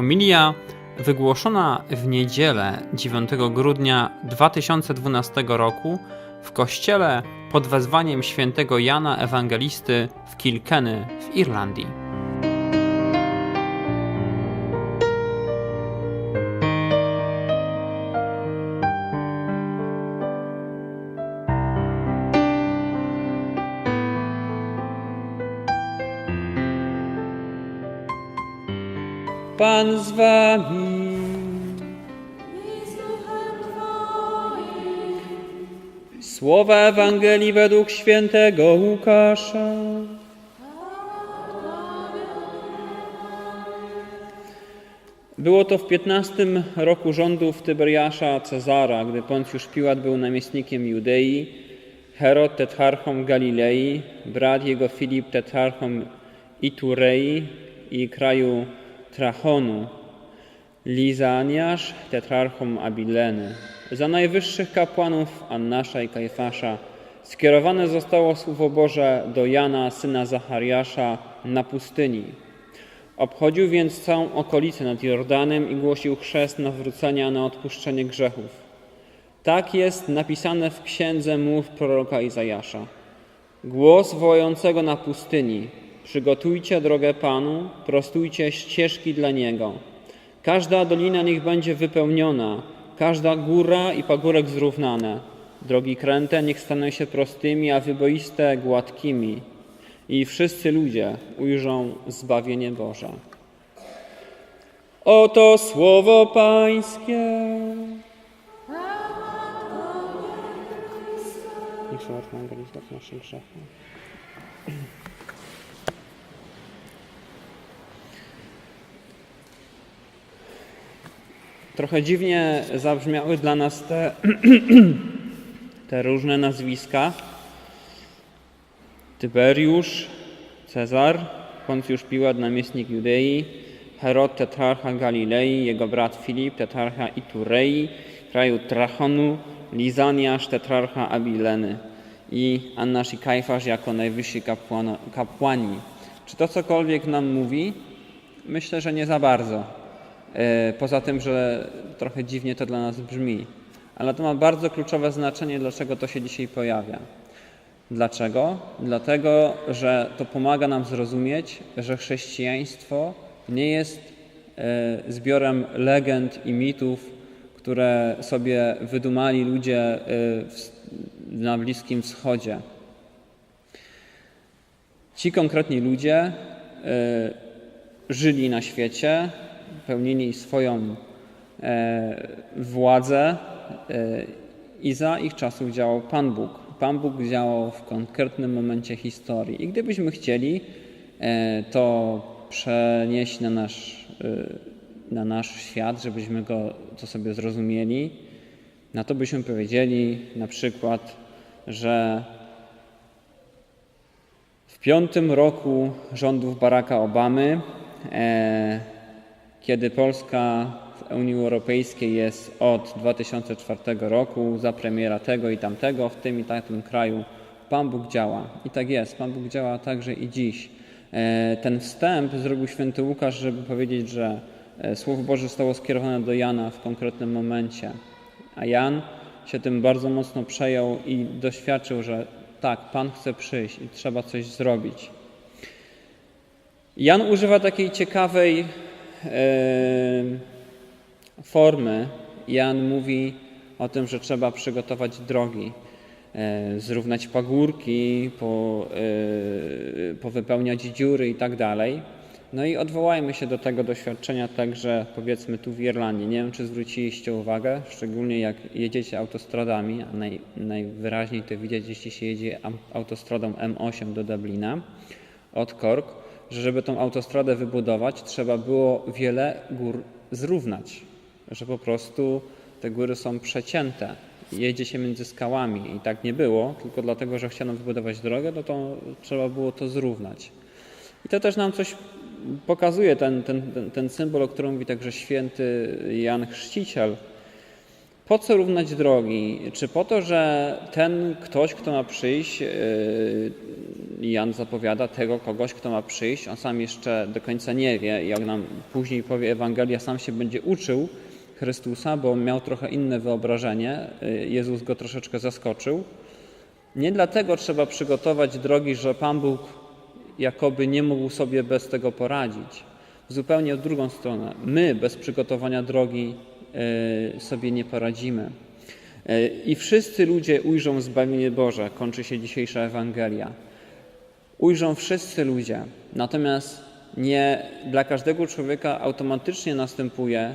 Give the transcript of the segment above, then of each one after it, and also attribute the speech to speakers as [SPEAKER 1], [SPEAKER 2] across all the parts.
[SPEAKER 1] Homilia wygłoszona w niedzielę 9 grudnia 2012 roku w kościele pod wezwaniem świętego Jana Ewangelisty w Kilkenny w Irlandii. Pan z wami. Słowa Ewangelii według świętego Łukasza. Było to w 15 roku rządów Tyberiasza Cezara, gdy Poncjusz Piłat był namiestnikiem Judei, Herod tetrarchą Galilei, brat jego Filip tetrarchą Iturei i kraju Trachonu, Lizaniasz tetrarchą Abileny. Za najwyższych kapłanów Annasza i Kajfasza skierowane zostało Słowo Boże do Jana, syna Zachariasza, na pustyni. Obchodził więc całą okolicę nad Jordanem i głosił chrzest nawrócenia na odpuszczenie grzechów. Tak jest napisane w księdze mów proroka Izajasza. Głos wołającego na pustyni: Przygotujcie drogę Panu, prostujcie ścieżki dla Niego. Każda dolina niech będzie wypełniona, każda góra i pagórek zrównane. Drogi kręte niech staną się prostymi, a wyboiste gładkimi. I wszyscy ludzie ujrzą zbawienie Boże. Oto słowo Pańskie. Niech łatwo Ewangelista w naszym grzechu. Trochę dziwnie zabrzmiały dla nas te, te różne nazwiska. Tyberiusz, Cezar, Poncjusz Piłat, namiestnik Judei, Herod, tetrarcha Galilei, jego brat Filip, tetrarcha Iturei, kraju Trachonu, Lizaniasz, tetrarcha Abileny i Annasz i Kajfasz jako najwyżsi kapłano, kapłani. Czy to cokolwiek nam mówi? Myślę, że nie za bardzo. E, Poza tym, że trochę dziwnie to dla nas brzmi, ale to ma bardzo kluczowe znaczenie, dlaczego to się dzisiaj pojawia. Dlaczego? Dlatego, że to pomaga nam zrozumieć, że chrześcijaństwo nie jest e, zbiorem legend i mitów, które sobie wydumali ludzie e, na Bliskim Wschodzie. Ci konkretni ludzie żyli na świecie, pełnili swoją e, władzę e, i za ich czasów działał Pan Bóg. Pan Bóg działał w konkretnym momencie historii. I gdybyśmy chcieli e, to przenieść na nasz, na nasz świat, żebyśmy go to sobie zrozumieli, na to byśmy powiedzieli na przykład, że w piątym roku rządów Baracka Obamy, e, kiedy Polska w Unii Europejskiej jest od 2004 roku, za premiera tego i tamtego, w tym i tamtym kraju, Pan Bóg działa. I tak jest, Pan Bóg działa także i dziś. E, ten wstęp zrobił święty Łukasz, żeby powiedzieć, że e, Słowo Boże zostało skierowane do Jana w konkretnym momencie. A Jan się tym bardzo mocno przejął i doświadczył, że tak, Pan chce przyjść i trzeba coś zrobić. Jan używa takiej ciekawej formy. Jan mówi o tym, że trzeba przygotować drogi, e, zrównać pagórki, po, e, powypełniać dziury i tak dalej. No i odwołajmy się do tego doświadczenia także powiedzmy tu w Irlandii. Nie wiem, czy zwróciliście uwagę, szczególnie jak jedziecie autostradami, a naj, najwyraźniej to widać, jeśli się jedzie autostradą M8 do Dublina od Cork, że żeby tą autostradę wybudować, trzeba było wiele gór zrównać, że po prostu te góry są przecięte. Jedzie się między skałami i tak nie było, tylko dlatego, że chciano wybudować drogę, no to trzeba było to zrównać. I to też nam coś pokazuje, ten, ten, ten, ten symbol, o którym mówi także święty Jan Chrzciciel. Po co równać drogi? Czy po to, że ten ktoś, kto ma przyjść, yy, Jan zapowiada tego kogoś, kto ma przyjść. On sam jeszcze do końca nie wie, jak nam później powie Ewangelia, sam się będzie uczył Chrystusa, bo miał trochę inne wyobrażenie. Jezus go troszeczkę zaskoczył. Nie dlatego trzeba przygotować drogi, że Pan Bóg jakoby nie mógł sobie bez tego poradzić. Zupełnie w drugą stronę. My bez przygotowania drogi e, sobie nie poradzimy. E, I wszyscy ludzie ujrzą zbawienie Boże, kończy się dzisiejsza Ewangelia. Ujrzą wszyscy ludzie, natomiast nie dla każdego człowieka automatycznie następuje e,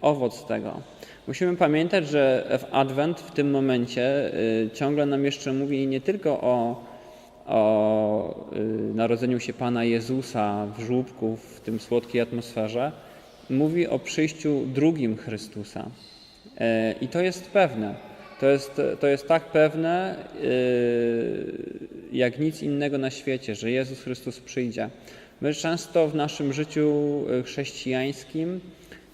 [SPEAKER 1] owoc tego. Musimy pamiętać, że w Adwent w tym momencie ciągle nam jeszcze mówi nie tylko o o y, narodzeniu się Pana Jezusa w żłóbku, w tym słodkiej atmosferze, mówi o przyjściu drugim Chrystusa. I to jest pewne. To jest, to jest tak pewne, y, jak nic innego na świecie, że Jezus Chrystus przyjdzie. My często w naszym życiu y, chrześcijańskim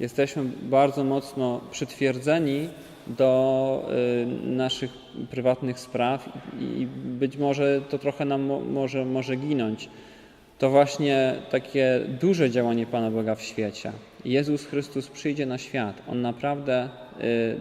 [SPEAKER 1] jesteśmy bardzo mocno przytwierdzeni do y, naszych prywatnych spraw i być może to trochę nam może, może ginąć. To właśnie takie duże działanie Pana Boga w świecie. Jezus Chrystus przyjdzie na świat. On naprawdę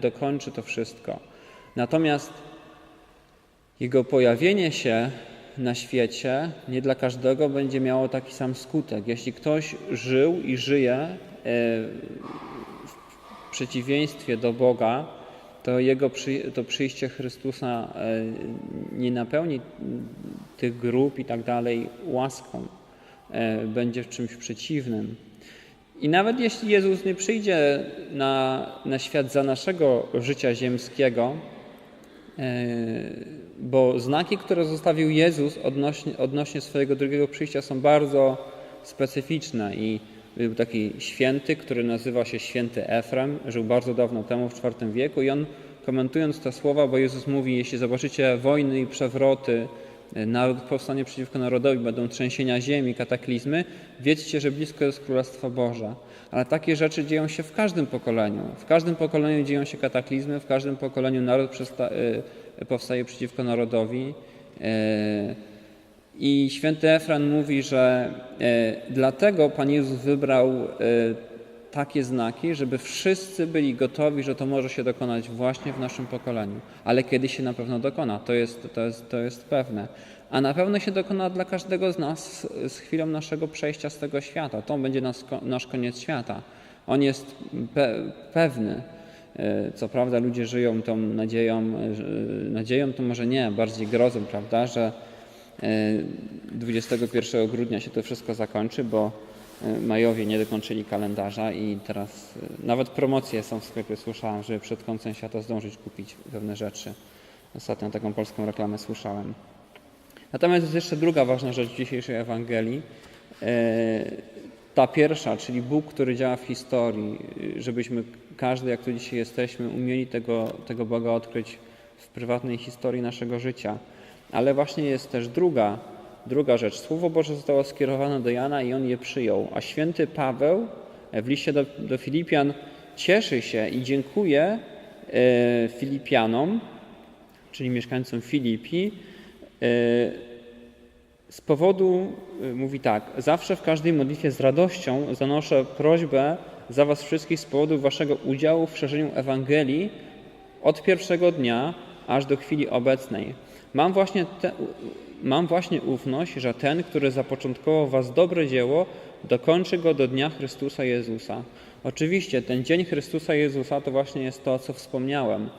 [SPEAKER 1] dokończy to wszystko. Natomiast Jego pojawienie się na świecie nie dla każdego będzie miało taki sam skutek. Jeśli ktoś żył i żyje y, w przeciwieństwie do Boga, to Jego przy, to przyjście Chrystusa e, nie napełni tych grup i tak dalej łaską, e, będzie czymś przeciwnym. I nawet jeśli Jezus nie przyjdzie na, na świat za naszego życia ziemskiego, e, bo znaki, które zostawił Jezus odnośnie, odnośnie swojego drugiego przyjścia są bardzo specyficzne i był taki święty, który nazywa się święty Efrem, żył bardzo dawno temu, w IV wieku i on komentując te słowa, bo Jezus mówi, jeśli zobaczycie wojny i przewroty, naród powstanie przeciwko narodowi, będą trzęsienia ziemi, kataklizmy, wiedzcie, że blisko jest Królestwo Boże. Ale takie rzeczy dzieją się w każdym pokoleniu. W każdym pokoleniu dzieją się kataklizmy, w każdym pokoleniu naród e, powstaje przeciwko narodowi. E, i święty Efran mówi, że e, dlatego Pan Jezus wybrał e, takie znaki, żeby wszyscy byli gotowi, że to może się dokonać właśnie w naszym pokoleniu. Ale kiedy się na pewno dokona, to jest, to jest, to jest pewne. A na pewno się dokona dla każdego z nas z chwilą naszego przejścia z tego świata. To będzie nas, nasz koniec świata. On jest pe pewny. E, co prawda ludzie żyją tą nadzieją, nadzieją to może nie, bardziej grozą, prawda, że 21 e, grudnia się to wszystko zakończy, bo e, majowie nie dokończyli kalendarza i teraz e, nawet promocje są w sklepie, słyszałem, żeby przed końcem świata zdążyć kupić pewne rzeczy. Ostatnio taką polską reklamę słyszałem. Natomiast jest jeszcze druga ważna rzecz w dzisiejszej Ewangelii. Ta pierwsza, czyli Bóg, który działa w historii, żebyśmy każdy, jak tu dzisiaj jesteśmy, umieli tego, tego Boga odkryć w prywatnej historii naszego życia. Ale właśnie jest też druga, druga rzecz. Słowo Boże zostało skierowane do Jana i on je przyjął. A święty Paweł w liście do, do Filipian cieszy się i dziękuję e, Filipianom, czyli mieszkańcom Filipi, e, z powodu, e, mówi tak, zawsze w każdej modlitwie z radością zanoszę prośbę za Was wszystkich z powodu Waszego udziału w szerzeniu Ewangelii od pierwszego dnia aż do chwili obecnej Mam właśnie, te, mam właśnie ufność, że ten, który zapoczątkował Was dobre dzieło, dokończy go do dnia Chrystusa Jezusa. Oczywiście ten dzień Chrystusa Jezusa to właśnie jest to, co wspomniałem.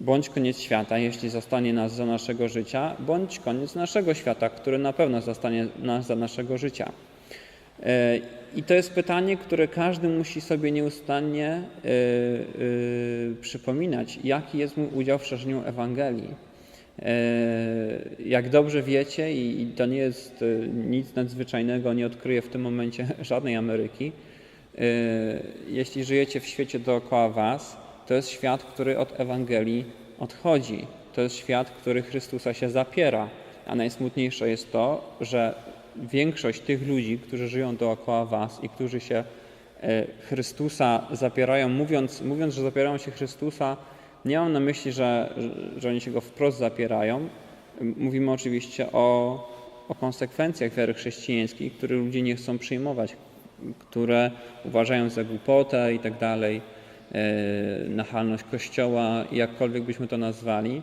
[SPEAKER 1] Bądź koniec świata, jeśli zostanie nas za naszego życia, bądź koniec naszego świata, który na pewno zostanie nas za naszego życia. E, I to jest pytanie, które każdy musi sobie nieustannie e, e, przypominać, jaki jest mój udział w szerzeniu Ewangelii. E, jak dobrze wiecie, i to nie jest e, nic nadzwyczajnego, nie odkryję w tym momencie żadnej Ameryki, e, jeśli żyjecie w świecie dookoła Was, to jest świat, który od Ewangelii odchodzi. To jest świat, który Chrystusa się zapiera. A najsmutniejsze jest to, że większość tych ludzi, którzy żyją dookoła Was i którzy się Chrystusa zapierają, mówiąc, mówiąc że zapierają się Chrystusa, nie mam na myśli, że, że oni się go wprost zapierają, Mówimy oczywiście o, o konsekwencjach wiary chrześcijańskiej, które ludzie nie chcą przyjmować, które uważają za głupotę i tak dalej, e, nachalność Kościoła, jakkolwiek byśmy to nazwali.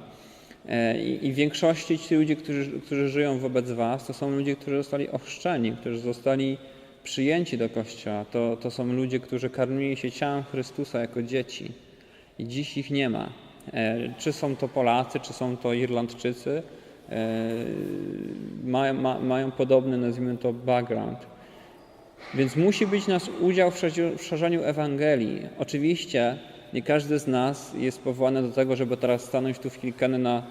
[SPEAKER 1] E, I, I w większości ci ludzie, którzy, którzy żyją wobec Was, to są ludzie, którzy zostali ochrzczeni, którzy zostali przyjęci do Kościoła. To, to są ludzie, którzy karmili się ciałem Chrystusa jako dzieci. I dziś ich nie ma. E, Czy są to Polacy, czy są to Irlandczycy, e, mają, ma, mają podobny, nazwijmy to, background. Więc musi być nasz udział w szerzeniu, Ewangelii. Oczywiście nie każdy z nas jest powołany do tego, żeby teraz stanąć tu w Kilkeny na,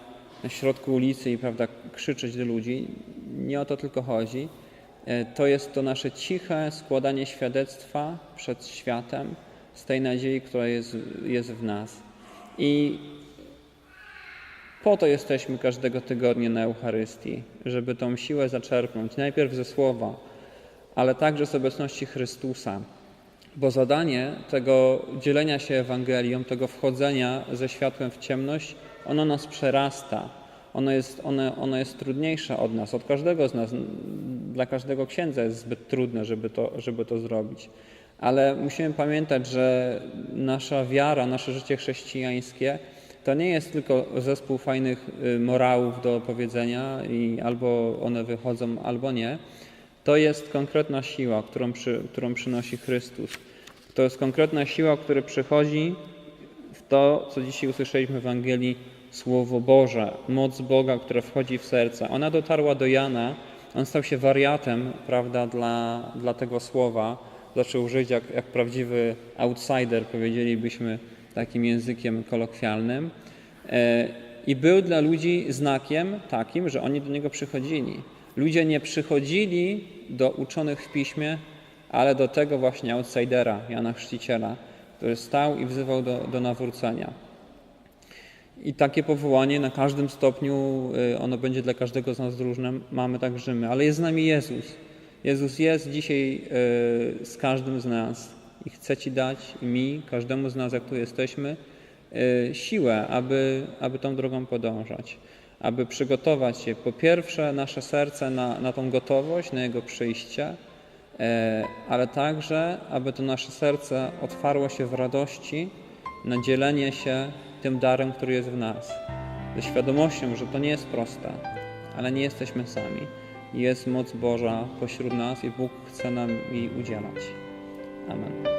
[SPEAKER 1] na środku ulicy i prawda, krzyczeć do ludzi. Nie o to tylko chodzi. E, To jest to nasze ciche składanie świadectwa przed światem z tej nadziei, która jest, jest w nas. I po to jesteśmy każdego tygodnia na Eucharystii, żeby tą siłę zaczerpnąć, najpierw ze Słowa, ale także z obecności Chrystusa. Bo zadanie tego dzielenia się Ewangelią, tego wchodzenia ze światłem w ciemność, ono nas przerasta. Ono jest, ono, ono jest trudniejsze od nas, od każdego z nas. Dla każdego księdza jest zbyt trudne, żeby to, żeby to zrobić. Ale musimy pamiętać, że nasza wiara, nasze życie chrześcijańskie to nie jest tylko zespół fajnych y, morałów do powiedzenia i albo one wychodzą, albo nie. To jest konkretna siła, którą, przy, którą przynosi Chrystus. To jest konkretna siła, która przychodzi w to, co dzisiaj usłyszeliśmy w Ewangelii, Słowo Boże, moc Boga, która wchodzi w serce. Ona dotarła do Jana, on stał się wariatem, prawda, dla, dla tego słowa. Zaczął żyć jak, jak prawdziwy outsider, powiedzielibyśmy takim językiem kolokwialnym. E, I był dla ludzi znakiem takim, że oni do niego przychodzili. Ludzie nie przychodzili do uczonych w piśmie, ale do tego właśnie outsidera, Jana Chrzciciela, który stał i wzywał do, do nawrócenia. I takie powołanie na każdym stopniu, y, ono będzie dla każdego z nas różne, mamy także my, ale jest z nami Jezus. Jezus jest dzisiaj y, z każdym z nas i chce Ci dać i mi, każdemu z nas, jak tu jesteśmy, y, siłę, aby, aby tą drogą podążać, aby przygotować się, po pierwsze, nasze serce na, na tą gotowość, na Jego przyjście, e, ale także, aby to nasze serce otwarło się w radości na dzielenie się tym darem, który jest w nas. Ze świadomością, że to nie jest proste, ale nie jesteśmy sami. Jest moc Boża pośród nas i Bóg chce nam jej udzielać. Amen.